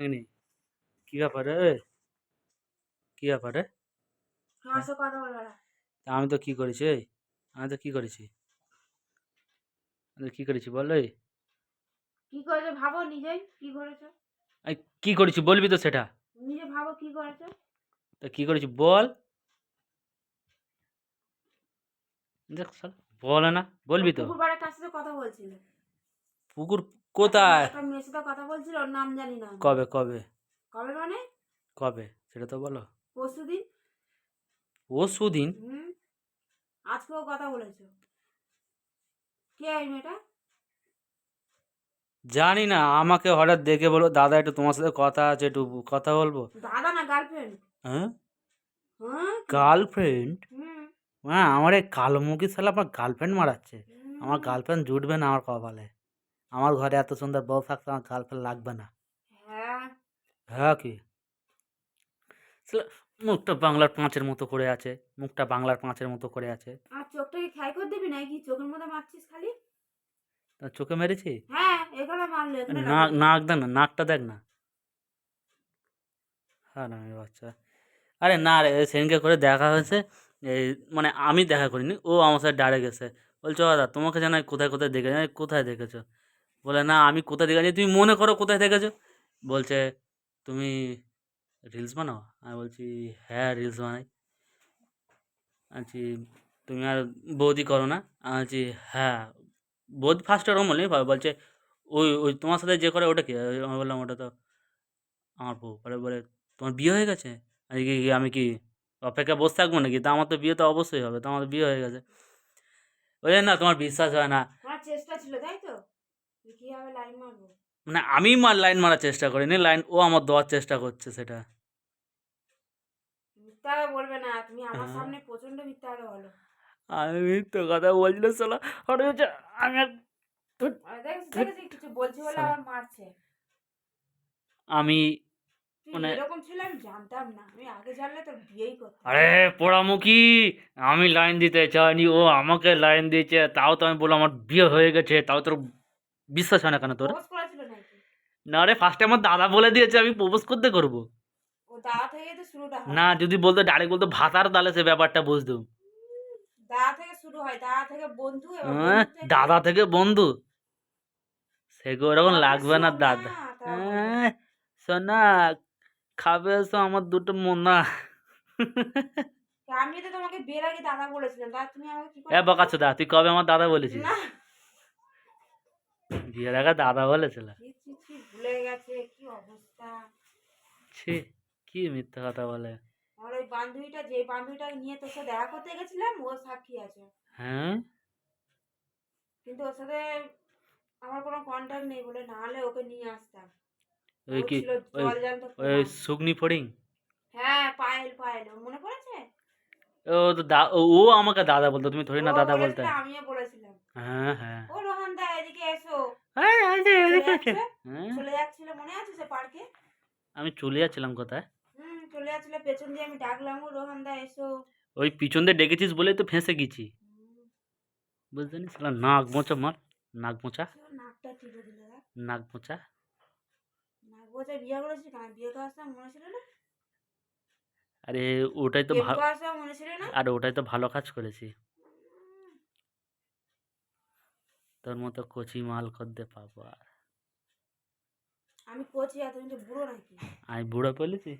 কি ব্যাপারে কি ব্যাপারে বলবে তা আমি তো কি করেছি? আমি তো কি করেছি? আমি কি করেছি বল কি করেছ ভাবো নিজেই কি করেছ। কি করেছি বলবি তো সেটা। নিজে ভাবো কি করেছ। তা কি করেছি বল। দেখ বলে না বলবি তো। পুকুর পাড়ের কাছ কথা বলছিলে? পুকুর কোথায়? মেয়ের সাথে কথা বলছিল ওর নাম জানি না। কবে কবে? কবে মানে? কবে? সেটা তো বলো। পরশু দিন। ও সুদিন আজকেও কথা বলেছ। কে এই মেয়েটা? জানি না আমাকে হঠাৎ দেখে বলো দাদা একটু তোমার সাথে কথা আছে একটু কথা বলব। দাদা না গার্লফ্রেন্ড হ্যাঁ? হ্যাঁ? গার্লফ্রেন্ড হ্যাঁ আমার এই কালোমুখী শালা আমার গার্লফ্রেন্ড মারাচ্ছে। আমার গার্লফ্রেন্ড জুটবে না আমার কপালে। আমার ঘরে এত সুন্দর বউ থাকতে আমার গার্লফ্রেন্ড লাগবে না। হ্যাঁ। হ্যাঁ কি? মুখটা বাংলার পাঁচের মতো করে আছে মুখটা বাংলার পাঁচের মতো করে আছে। আর চোখটাকে খাই করে দিবি নাকি? চোখের মধ্যে মারছিস খালি? চোখে মেরেছি? হ্যাঁ এখানে মারলে নাক। নাক দেখ না নাকটা দেখ না। হ্যাঁ না বাচ্চা। আরে না রে সেদিনকে করে দেখা হয়েছে এই মানে আমি দেখা করিনি ও আমার সাথে ডাইরেক্ট গেছে। বলছো দাদা তোমাকে জানা কোথায় কোথায় দেখেছ? কোথায় দেখেছ? বলে, না, আমি কোথায় দেখেছি তুমি মনে করো কোথায় দেখেছ বলছে, তুমি রিলস বানাও? আমি বলছি হ্যাঁ রিলস বানাই। বলছি, তুমি আর বৌদি করো না? আমি বলছি হ্যাঁ। বৌদি ফার্স্ট ওরকম বলি বলছে, ওই ওই তোমার সাথে যে করে ওটা কি? আমি বললাম, ওটা তো আমার বউ। পরে বলে, তোমার বিয়ে হয়ে গেছে? আমি কি আমি কি অপেক্ষা বসে থাকব নাকি? তা আমার তো বিয়ে তো অবশ্যই হবে তো আমার বিয়ে হয়ে গেছে। ওই না, তোমার বিশ্বাস হয় না তোমার চেষ্টা ছিল তাই তো যে কীভাবে লাইন মারবো মানে আমি মার লাইন মারার চেষ্টা করিনি লাইন ও আমার দেওয়ার চেষ্টা করছে সেটা। মিথ্যা বলবে না তুমি আমার হ্যাঁ। সামনে প্রচণ্ড মিথ্যা বলো। আমি তো কথা সালা হঠাৎ হচ্ছে আমি কিছু বলছি বলে। আবার মারছে। আমি মানে- এরকম ছিল আমি জানতাম না আমি আগে জানলে তোর বিয়েই করতাম। আরে পোড়ামুখী আমি লাইন দিতে চাইনি ও আমাকে লাইন দিয়েছে তাও তো আমি বললাম আমার বিয়ে হয়ে গেছে তাও তোর বিশ্বাস হয় না কেন তোর? না রে ফার্স্টে আমার দাদা বলে দিয়েছে আমি প্রপোজ করতে করব। তো না যদি বলতো ডাইরেক্ট বলতো ভাতার তাহলে সে ব্যাপারটা বুঝতাম দাদা থেকে দাদা থেকে বন্ধু সে হ্যাঁ, বন্ধু। সেগো ওরকম লাগবে না দাদা? তাহলে। হ্যাঁ, খাবে এসো আমার দুটো মোনা। আমি তো তোমাকে বিয়ের আগে দাদা বলেছিলাম তুমি আমাকে কি করে এ বকাচ্ছ দা তুই কবে আমার দাদা বলেছিস? বিয়ের আগে দাদা বলেছিল। ছি, ভুলে গেছে কি অবস্থা? ছি কি মিথ্যা কথা বলে। আমার ওই বান্ধবীটা যে বান্ধবীটা নিয়ে তোর সাথে দেখা করতে গেছিলাম ও সাক্ষী আছে। হ্যাঁ? কিন্তু ওর সাথে আমার কোনো কন্ট্যাক্ট নেই বলে না হলে ওকে নিয়ে আসতাম। ওই কি ওই। সুগনি ফড়িং? হ্যাঁ পায়েল পায়েল। মনে পড়েছে? ও তো ও আমাকে দাদা বলতো তুমি থোড়ি না দাদা বলতে। আমিও বলেছিলাম। হ্যাঁ হ্যাঁ। ও রোহান দা এদিকে এসো হ্যাঁ, আছে, চলে যাচ্ছে, চলে যাচ্ছিল মনে আছে সে পার্কে আমি চলে যাচ্ছিলাম কোথায়? হুম চলে যাচ্ছিল পেছন দিয়ে আমি ডাকলাম রোহান দা এসো। ওই পিছন দিয়ে ডেকেছিস বলেই তো ফেঁসে গেছি। বুঝতে নি নাক মোচা মার নাক মোচা। নাকটা দিল নাক মোচা। নাক বিয়ে করেছি কেন? বিয়ে করার সময় মনে ছিল না? আরে ওটাই তো ভালো মনে ছিল না? আর ওটাই তো ভালো কাজ করেছি। তোর মতো কচি মাল করতে পাবো আর। আমি কোচি আর তুমি তো বুড়ো নাকি। আমি বুড়ো পেলেছি